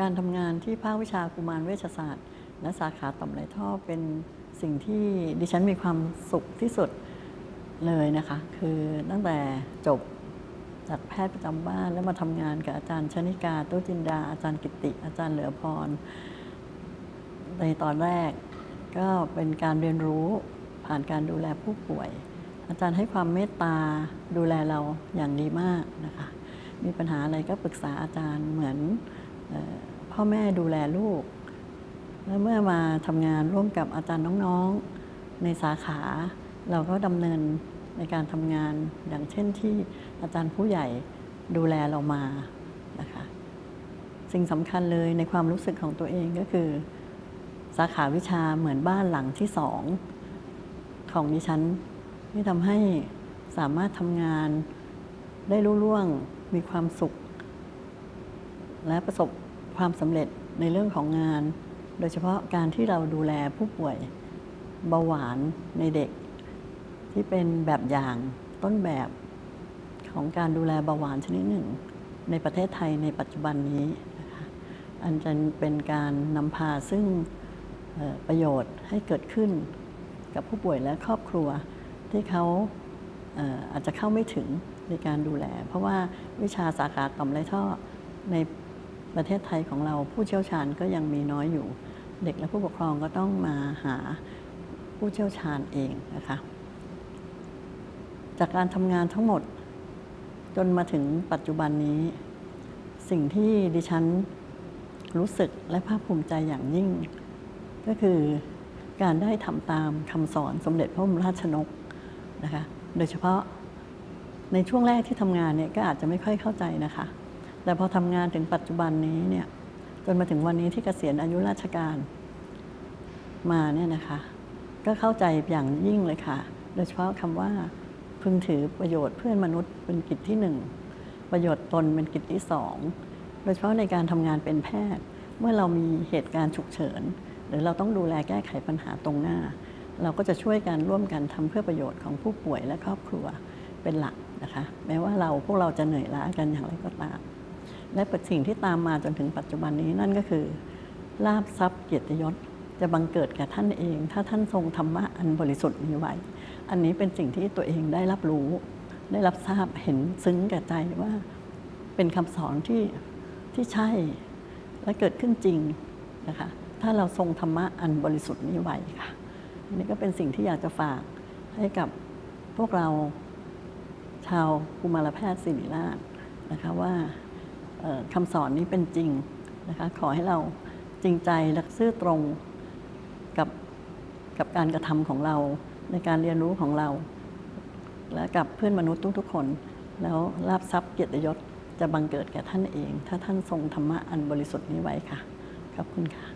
การทำงานที่ภาควิชากุมารเวชศาสตร์ และสาขาต่อมไรท่อเป็นสิ่งที่ดิฉันมีความสุขที่สุดเลยนะคะ คือตั้งแต่จบจากแพทย์ประจำบ้านแล้วมาทำงานกับอาจารย์ชนิกาโตจินดา อาจารย์กิติ อาจารย์เหลือพร ในตอนแรกก็เป็นการเรียนรู้ผ่านการดูแลผู้ป่วย อาจารย์ให้ความเมตตาดูแลเราอย่างดีมากนะคะ มีปัญหาอะไรก็ปรึกษาอาจารย์เหมือน พ่อแม่ดูแลลูก แล้วเมื่อมาทำงานร่วมกับอาจารย์น้องๆในสาขา เราก็ดำเนินในการทำงานอย่างเช่นที่อาจารย์ผู้ใหญ่ดูแลเรามานะคะสิ่งสำคัญเลยในความรู้สึกของตัวเองก็คือ สาขาวิชาเหมือนบ้านหลังที่สองของดิฉันที่ทำให้สามารถทำงานได้รุ่ร่วงมีความสุข และประสบความสำเร็จในเรื่องของงาน โดยเฉพาะการที่เราดูแลผู้ป่วยเบาหวานในเด็ก ที่เป็นแบบอย่างต้นแบบของการดูแลเบาหวานชนิดหนึ่ง ในประเทศไทยในปัจจุบันนี้นะคะอันจะเป็นการนำพาซึ่งประโยชน์ให้เกิดขึ้นกับผู้ป่วยและครอบครัวที่เขาเอ่ออาจจะเข้าไม่ถึงในการดูแล เพราะว่าวิชาสาขาต่อมไรท่อใน ประเทศไทยของเราผู้เชี่ยวชาญก็ยังมีน้อยอยู่ เด็กและผู้ปกครองก็ต้องมาหาผู้เชี่ยวชาญเองนะคะจากการทำงานทั้งหมดจนมาถึงปัจจุบันนี้ สิ่งที่ดิฉันรู้สึกและภาคภูมิใจอย่างยิ่ง ก็คือการได้ทำตามคำสอนสมเด็จพระบรมราชชนกนะคะโดยเฉพาะในช่วงแรกที่ทำงานเนี่ยก็อาจจะไม่ค่อยเข้าใจนะคะ แต่พอทำงานถึงปัจจุบันนี้เนี่ยจนมาถึงวันนี้ที่เกษียณอายุราชการมาเนี่ยนะคะ ก็เข้าใจอย่างยิ่งเลยค่ะ โดยเฉพาะคำว่าพึงถือประโยชน์เพื่อนมนุษย์เป็นกิจที่หนึ่งประโยชน์ตนเป็นกิจที่สองโดยเฉพาะในการทำงานเป็นแพทย์ เมื่อเรามีเหตุการณ์ฉุกเฉิน หรือเราต้องดูแลแก้ไขปัญหาตรงหน้า เราก็จะช่วยกันร่วมกันทำเพื่อประโยชน์ของผู้ป่วยและครอบครัวเป็นหลักนะคะ แม้ว่าเราพวกเราจะเหนื่อยล้ากันอย่างไรก็ตาม และสิ่งที่ตามมาจนถึงปัจจุบันนี้นั่นก็คือลาบทรัพย์เกียรติยศจะบังเกิดแก่ท่านเอง ถ้าท่านทรงธรรมะอันบริสุทธิ์นี้ไว้ อันนี้เป็นสิ่งที่ตัวเองได้รับรู้ ได้รับทราบเห็นซึ้งแก่ใจว่าเป็นคำสอนที่ที่ใช่และเกิดขึ้นจริงนะคะถ้าเราทรงธรรมะอันบริสุทธิ์นี้ไว้ค่ะอันนี้ก็เป็นสิ่งที่อยากจะฝากให้กับพวกเราชาวกุมารแพทย์ศิริราชนะคะว่า คำสอนนี้เป็นจริงนะคะขอให้เราจริงใจและซื่อตรงกับกับการกระทำของเราในการเรียนรู้ของเรา และกับเพื่อนมนุษย์ทุกๆคน แล้วลาบทรัพย์เกียรติยศจะบังเกิดแก่ท่านเอง ถ้าท่านทรงธรรมะอันบริสุทธิ์นี้ไว้ค่ะขอบคุณค่ะ